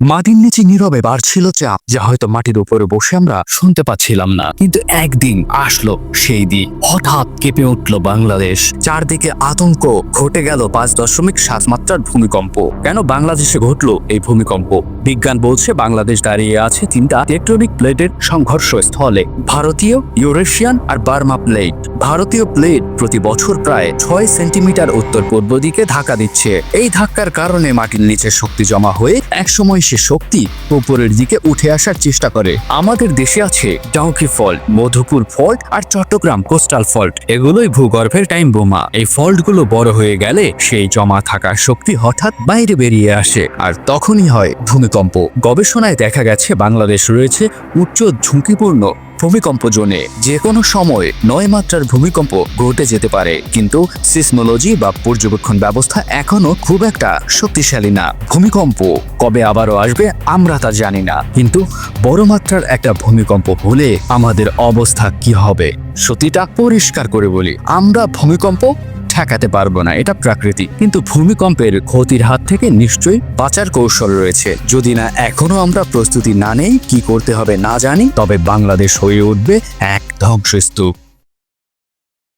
মাটির নিচে নীরবে বাড়ছিল চাপ যা হয়তো মাটির উপরে বসে আমরা শুনতে পাচ্ছিলাম না। কিন্তু একদিন আসলো সেই দিন। হঠাৎ কেঁপে উঠল বাংলাদেশ। চারদিকে আতঙ্ক ঘটে গেল পাঁচ দশমিক সাত মাত্রার ভূমিকম্প। কেন বাংলাদেশে ঘটলো এই ভূমিকম্প? বিজ্ঞান বলছে বাংলাদেশ দাঁড়িয়ে আছে তিনটা টেকটনিক প্লেটের সংঘর্ষ স্থলে ভারতীয়, ইউরেশিয়ান আর বার্মা প্লেট। ভারতীয় প্লেট প্রতি বছর প্রায় ছয় সেন্টিমিটার উত্তর পূর্ব দিকে ধাক্কা দিচ্ছে। এই ধাক্কার কারণে মাটির নিচে শক্তি জমা হয়ে একসময় সে শক্তি উপরের দিকে উঠে আসার চেষ্টা করে। আমাদের দেশে আছে ডাউকি ফল্ট, মধুপুর ফল্ট আর চট্টগ্রাম কোস্টাল ফল্ট। এগুলোই ভূগর্ভের টাইম বোমা। এই ফল্টগুলো বড় হয়ে গেলে সেই জমা থাকা শক্তি হঠাৎ বাইরে বেরিয়ে আসে, আর তখনই হয় ভূমিকম্প। গবেষণায় দেখা গেছে, বাংলাদেশ রয়েছে উচ্চ ঝুঁকিপূর্ণ ভূমিকম্প জোনে। যে কোনো সময় নয় মাত্রার ভূমিকম্প ঘটে যেতে পারে। কিন্তু সিসমোলজি বা পর্যবেক্ষণ ব্যবস্থা এখনও খুব একটা শক্তিশালী না। ভূমিকম্প কবে আবারও আসবে, আমরা তা জানি না। কিন্তু বড় মাত্রার একটা ভূমিকম্প হলে আমাদের অবস্থা কি হবে? সত্যিটা পরিষ্কার করে বলি, আমরা ভূমিকম্প ঠেকাতে পারব না, এটা প্রাকৃতিক। কিন্তু ভূমিকম্পের ক্ষতির হাত থেকে নিশ্চয়ই বাঁচার কৌশল রয়েছে। যদি না এখনও আমরা প্রস্তুতি না নেই, কি করতে হবে না জানি, তবে বাংলাদেশ হয়ে উঠবে এক ধ্বংসস্তূপ।